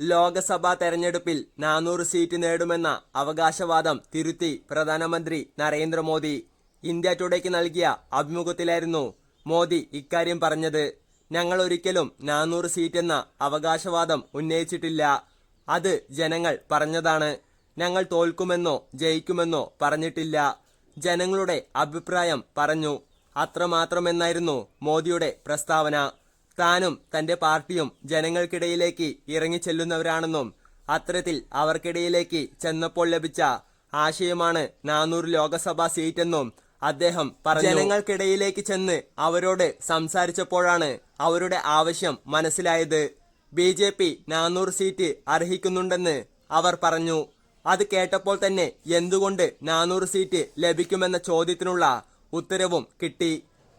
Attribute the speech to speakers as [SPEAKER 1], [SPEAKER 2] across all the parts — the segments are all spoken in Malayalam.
[SPEAKER 1] ലോക്സഭാ തെരഞ്ഞെടുപ്പിൽ നാനൂറ് സീറ്റ് നേടുമെന്ന അവകാശവാദം തിരുത്തി പ്രധാനമന്ത്രി നരേന്ദ്രമോദി. ഇന്ത്യ ടുഡേക്ക് നൽകിയ അഭിമുഖത്തിലായിരുന്നു മോദി ഇക്കാര്യം പറഞ്ഞത്. ഞങ്ങൾ ഒരിക്കലും നാനൂറ് സീറ്റ് എന്ന അവകാശവാദം ഉന്നയിച്ചിട്ടില്ല. അത് ജനങ്ങൾ പറഞ്ഞതാണ്. ഞങ്ങൾ തോൽക്കുമെന്നോ ജയിക്കുമെന്നോ പറഞ്ഞിട്ടില്ല. ജനങ്ങളുടെ അഭിപ്രായം പറഞ്ഞു. അത്രമാത്രമെന്നായിരുന്നു മോദിയുടെ പ്രസ്താവന. താനും തന്റെ പാർട്ടിയും ജനങ്ങൾക്കിടയിലേക്ക് ഇറങ്ങിച്ചെല്ലുന്നവരാണെന്നും അത്തരത്തിൽ അവർക്കിടയിലേക്ക് ചെന്നപ്പോൾ ലഭിച്ച ആശയമാണ് നാനൂറ് ലോക്സഭാ സീറ്റെന്നും അദ്ദേഹം പറഞ്ഞു. ജനങ്ങൾക്കിടയിലേക്ക് ചെന്ന് അവരോട് സംസാരിച്ചപ്പോഴാണ് അവരുടെ ആവശ്യം മനസ്സിലായത്. ബി ജെ പി നാനൂറ് സീറ്റ് അർഹിക്കുന്നുണ്ടെന്ന് അവർ പറഞ്ഞു. അത് കേട്ടപ്പോൾ തന്നെ എന്തുകൊണ്ട് നാനൂറ് സീറ്റ് ലഭിക്കുമെന്ന ചോദ്യത്തിനുള്ള ഉത്തരവും കിട്ടി.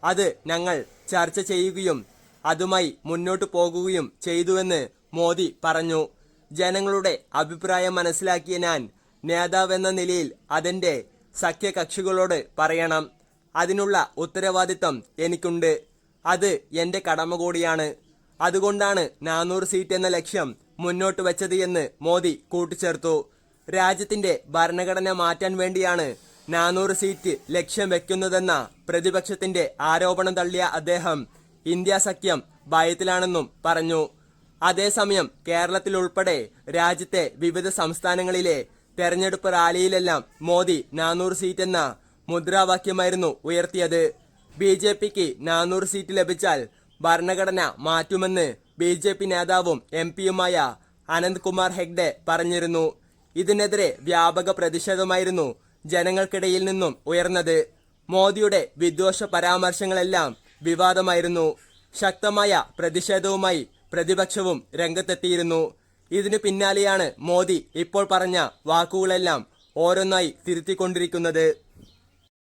[SPEAKER 1] അത് ഞങ്ങൾ ചർച്ച ചെയ്യുകയും അതുമായി മുന്നോട്ടു പോകുകയും ചെയ്തുവെന്ന് മോദി പറഞ്ഞു. ജനങ്ങളുടെ അഭിപ്രായം മനസ്സിലാക്കിയ ഞാൻ നേതാവെന്ന നിലയിൽ അതിന്റെ സഖ്യകക്ഷികളോട് പറയണം. അതിനുള്ള ഉത്തരവാദിത്തം എനിക്കുണ്ട്. അത് എന്റെ കടമ കൂടിയാണ്. അതുകൊണ്ടാണ് നാനൂറ് സീറ്റ് എന്ന ലക്ഷ്യം മുന്നോട്ട് വെച്ചത് എന്ന് മോദി കൂട്ടിച്ചേർത്തു. രാജ്യത്തിന്റെ ഭരണഘടന മാറ്റാൻ വേണ്ടിയാണ് നാനൂറ് സീറ്റ് ലക്ഷ്യം വെക്കുന്നതെന്ന പ്രതിപക്ഷത്തിന്റെ ആരോപണം തള്ളിയ അദ്ദേഹം ഇന്ത്യ സഖ്യം ഭയത്തിലാണെന്നും പറഞ്ഞു. അതേസമയം കേരളത്തിൽ ഉൾപ്പെടെ രാജ്യത്തെ വിവിധ സംസ്ഥാനങ്ങളിലെ തെരഞ്ഞെടുപ്പ് റാലിയിലെല്ലാം മോദി നാനൂറ് സീറ്റ് എന്ന മുദ്രാവാക്യമായിരുന്നു ഉയർത്തിയത്. ബി ജെ പിക്ക് നാനൂറ് സീറ്റ് ലഭിച്ചാൽ ഭരണഘടന മാറ്റുമെന്ന് ബി ജെ പി നേതാവും എം പിയുമായ അനന്ത്കുമാർ ഹെഗ്ഡെ പറഞ്ഞിരുന്നു. ഇതിനെതിരെ വ്യാപക പ്രതിഷേധമായിരുന്നു ജനങ്ങൾക്കിടയിൽ നിന്നും ഉയർന്നത്. മോദിയുടെ വിദ്വേഷ പരാമർശങ്ങളെല്ലാം വിവാദമായിരുന്നു. ശക്തമായ പ്രതിഷേധവുമായി പ്രതിപക്ഷവും രംഗത്തെത്തിയിരുന്നു. ഇതിനു പിന്നാലെയാണ് മോദി ഇപ്പോൾ പറഞ്ഞ വാക്കുകളെല്ലാം ഓരോന്നായി തിരുത്തിക്കൊണ്ടിരിക്കുന്നത്.